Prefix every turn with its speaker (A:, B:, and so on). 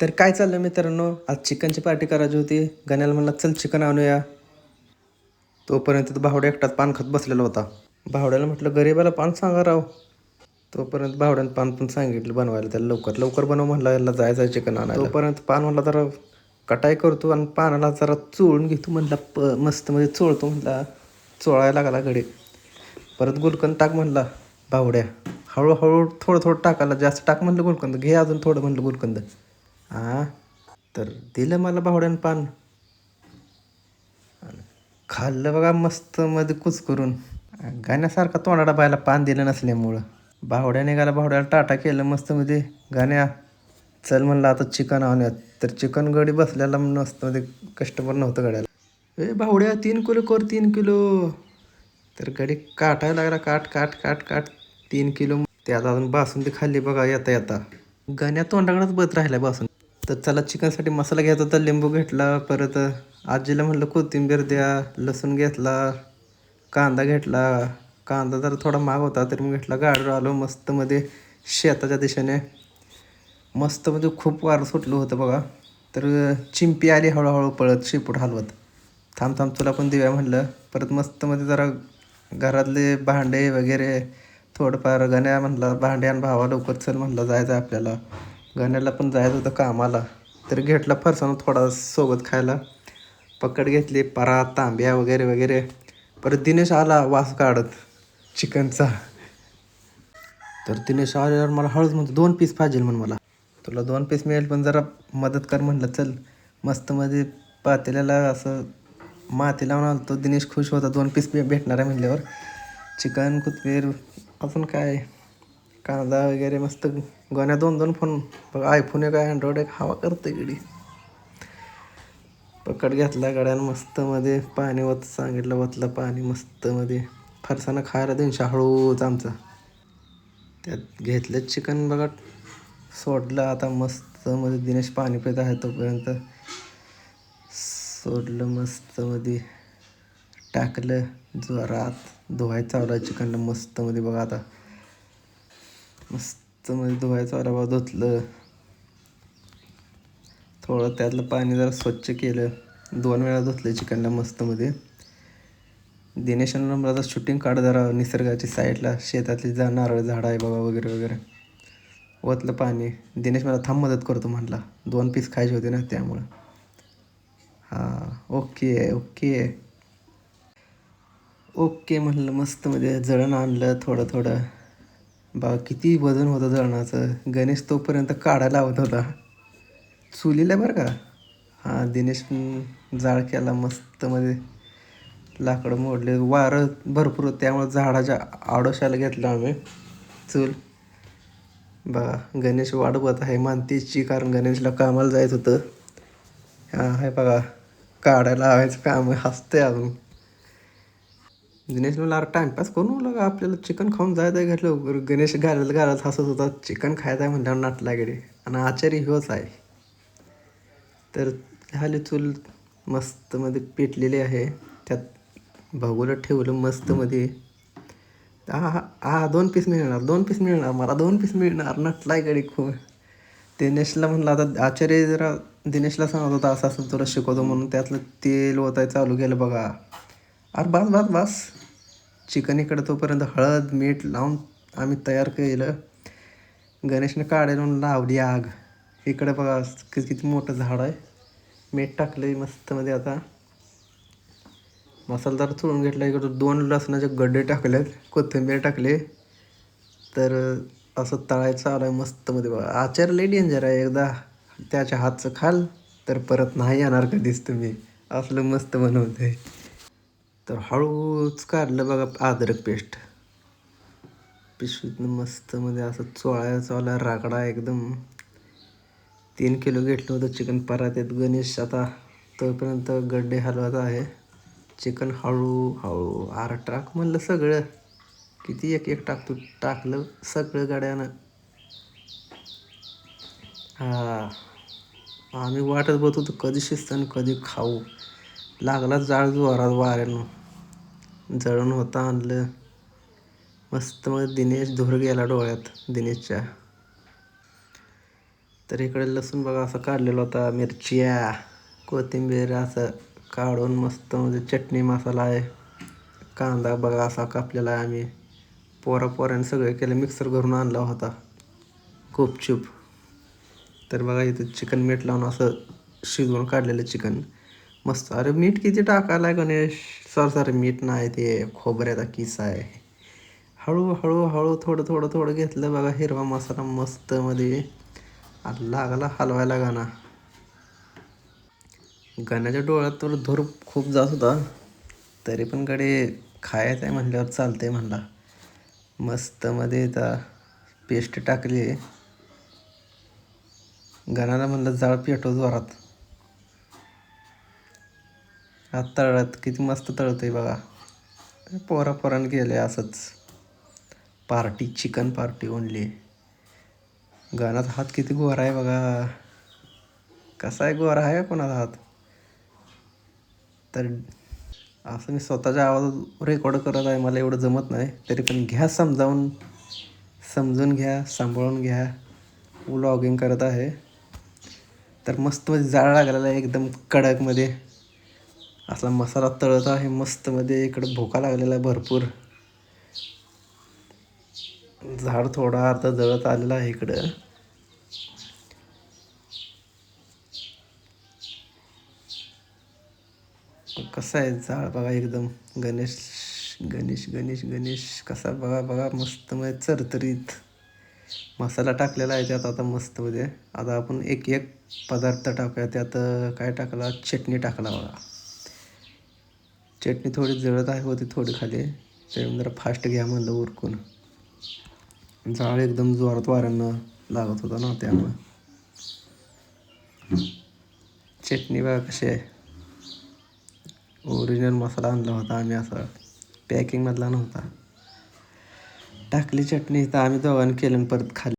A: तर काय चाललं मित्रांनो? आज चिकनची पार्टी करायची होती. गण्याला म्हणला चल चिकन आणूया. तोपर्यंत तो भावड्या एकटात पान खात बसलेला होता. भावड्याला म्हटलं गरीबाला पान सांगा राव. तोपर्यंत भावड्यानं पान पण सांगितलं बनवायला त्याला लवकर. लवकर बनव म्हणला याला जायचं चिकन आणायला. तोपर्यंत पान म्हणला जरा कटाई करतो आणि पानाला जरा चोळून घेतो. म्हणला प मस्त म्हणजे चोळतो. म्हणला चोळायला लागला घडे. परत गुलकंद टाक म्हणला भावड्या हळूहळू थोडं थोडं टाकायला जास्त टाक म्हणलं गुलकंद. घे अजून थोडं म्हणलं गुलकंद. हां? तर दिलं मला भावड्यानं पान. खाल्लं बघा मस्त मध्ये कुच करून गाण्यासारखा तोंडाडा बायला पान दिलं नसल्यामुळं. भावड्याने गाला भावड्याला टाटा केलं मस्त मध्ये. गाण्या चल म्हणलं आता चिकन आणूयात. तर चिकन गडी बसल्याला मस्त मध्ये कस्टमर नव्हतं गड्याला. ए भावड्या तीन किलो कर तीन किलो. तर गडी काटायला लागला काट काट काट काट तीन किलो. त्यात अजून बासुंदी खाल्ली बघा येता येता. गण्या तोंडाकडेच बत राहिला बासून तर चला चिकनसाठी मसाला घ्यायचा तर लिंबू घेतला परत आजीला म्हणलं कोथिंबीर द्या लसूण घेतला कांदा घेतला कांदा जर थोडा महाग होता तरी मग घेतला गाडीवर आलो मस्तमध्ये शेताच्या दिशेने. मस्तमध्ये म्हणजे खूप वारं सुटलं होतं बघा. तर चिंपी आली हळूहळू पळत शेपूट हलवत. थांब थांब तुला पण देऊया म्हणलं. परत मस्तमध्ये जरा घरातले भांडे वगैरे थोडंफार गण्या म्हणला भांडे आणि भावा लवकर चल म्हणलं जायचं आहे आपल्याला. गाण्याला पण जायचं होतं कामाला. तर घेतला फरसाण थोडा सोबत खायला. पकड घेतली परा तांब्या वगैरे वगैरे. परत दिनेश आला वास काढत चिकनचा. तर दिनेश आल्यावर मला हळूच म्हणतो दोन पीस पाहिजे म्हण मला. तुला दोन पीस मिळेल पण जरा मदत कर म्हणलं चल. मस्तमध्ये पातेल्याला असं माती लावून आलो तो दिनेश खुश होता दोन पीस भेटणार आहे म्हणल्यावर. चिकन कोथिंबीर अजून काय? कांदा वगैरे मस्त गोण्या दोन दोन फोन बघा आयफोन एक आहे अँड्रॉइड एक हवा करते गडी पकड घेतला गड्यानं मस्तमध्ये पाणी वत सांगितलं वतलं पाणी मस्तमध्ये फरसानं खायला दोनशे हळूच आमचा. त्यात घेतलं चिकन बघा. सोडलं आता मस्तमध्ये दिनेश पाणी पित आहे तोपर्यंत. सोडलं मस्तमध्ये टाकलं जोरात. धुवायचं चावला चिकनला मस्तमध्ये बघा आता. मस्त मध्ये धुवायचं रवा धुतलं. थोडं त्यातलं पाणी जरा स्वच्छ केलं. दोन वेळा धुतलं चिकनला मस्तमध्ये. दिनेशानं मला शूटिंग काढ जरा निसर्गाची साईडला शेतातली जा नारळ झाडं आहे बाबा वगैरे वगैरे. ओतलं पाणी. दिनेश मला थांब मदत करतो म्हटला दोन पीस खायचे होते ना त्यामुळं. हां ओके ओके. ओके म्हणलं म्हणजे जळण आणलं थोडं थोडं. बा किती वजन होतं जळणाचं गणेश तोपर्यंत काढायला लावत होता. चुलीला बरं का? हां दिनेश जाळ केला मस्तमध्ये लाकडं मोडले. वारं भरपूर होतं. त्यामुळे झाडाच्या आडोशाला घेतलं आम्ही. चूल. बा गणेश वाढवत आहे. मानतेची कारण गणेशला कामाला जायचं होतं. हां हे बघा. काढायला लावायचं काम हसते अजून. दिनेश म्हणला टाइमपास करून लागा आपल्याला चिकन खाऊन जायचं आहे घातलं गणेश घालत घालत हसत होता. चिकन खायचं आहे म्हणल्यावर नाटला गेले आणि आचारी होच आहे. तर झाली चूल मस्तमध्ये पेटलेली आहे. त्यात भगोलं ठेवलं मस्तमध्ये. हा हा हा दोन पीस मिळणार दोन पीस मिळणार मला दोन पीस मिळणार. नटलाय गडी खूप. दिनेशला म्हणलं आता आचार्य जरा दिनेशला सांगत होता असं असं तुला शिकवतो म्हणून त्यातलं तेल ओताय चालू केलं बघा. अरे बस बस बस. चिकन इकडं तोपर्यंत हळद मीठ लावून आम्ही तयार केलं. गणेशने काढून लावली आग. इकडं बघा किती किती मोठं झाड आहे. मीठ टाकलं मस्तमध्ये आता. मसालदार चोळून घेतला इकडं दोन लसणाचे गड्डे टाकलेत. कोथिंबीर टाकले. तर असं तळायचं आलं आहे मस्तमध्ये बघा. आचार लई डेंजर आहे. एकदा त्याच्या हातचं खाल तर परत नाही येणार कधीच तुम्ही. असलं मस्त बनवते तर हळूच काढलं बघा अद्रक पेस्ट पिशवीतनं मस्तमध्ये म्हणजे असं चोळा चोळा रागडा एकदम. तीन किलो घेतलं होतं चिकन परातीत गणेश आता तोपर्यंत गड्डे हलवत आहे. चिकन हळू हळू. आर टाक म्हणलं सगळं. किती एक एक टाकतो. टाकलं सगळं गाड्यानं. हा. आम्ही वाटत बघत होतो कधी शिस्त आणि कधी खाऊ. लागला जाळ जोरात वाऱ्यानं. जळून होता आणलं. मस्त मग दिनेश धुर गेला डोळ्यात दिनेशच्या. तर इकडे लसूण बघा असं काढलेला होता मिरच्या कोथिंबीर असं काढून मस्त म्हणजे चटणी मसाला आहे. कांदा बघा असा कापलेला आहे आम्ही. पोरा पोराने सगळं केलं मिक्सर करून आणला होता. गुपचूप तर बघा इथं चिकन मीठ लावून असं शिजवून काढलेलं चिकन. मस्त. अरे मीठ किती टाकायला आहे गणेश? सर सर मीठ नाही ते. खोबऱ्याचा किस्सा आहे. हळू हळू हळू थोडं थोडं थोडं घेतलं बघा. हिरवा मसाला मस्त मध्ये. लागला हलवायला गाणा. गाण्याच्या डोळ्यात तर धूर खूप जात होता. तरी पण कडे खायचं आहे म्हणल्यावर चालतंय म्हणला. मस्त मध्ये आता पेस्ट टाकली. गणाला म्हणलं जाळ पेटव जोरात. हात तळत किती मस्त तळतंय बघा. पोरा पोरानं गेले असंच. पार्टी चिकन पार्टी ओनली गाण्याचा हात किती गोरा आहे बघा. कसा आहे गोरा आहे का कोणाचा हात? तर असं मी स्वतःच्या आवाजात रेकॉर्ड करत आहे मला एवढं जमत नाही. तरी पण घ्या समजावून. समजून घ्या सांभाळून घ्या. व्लॉगिंग करत आहे. तर मस्त जाळ लागलेला आहे एकदम कडकमध्ये. असा मसाला तळत आहे मस्तमध्ये इकडं भोका लागलेला आहे भरपूर. झाड थोडा अर्धा जळत आलेला आहे इकडं. कसं आहे झाड बघा एकदम. गणेश गणेश गणेश गणेश. कसा बघा बघा मस्त मध्ये चरतरीत मसाला टाकलेला आहे त्यात आता मस्तमध्ये. आता आपण एक एक पदार्थ टाकूया. त्यात काय टाकला? चटणी टाकला बघा. चटणी थोडी जळत आहे होती थोडी खाली त्यामुळे जरा फास्ट घ्या म्हणलं उरकून. जाळ एकदम जोरात वाऱ्यानं लागत होता ना त्यामुळं. चटणी बघा कशी आहे. ओरिजिनल मसाला आणला होता आम्ही असा. पॅकिंगमधला नव्हता. टाकली चटणी तर आम्ही दोघांनी केलं आणि परत खाल्ली.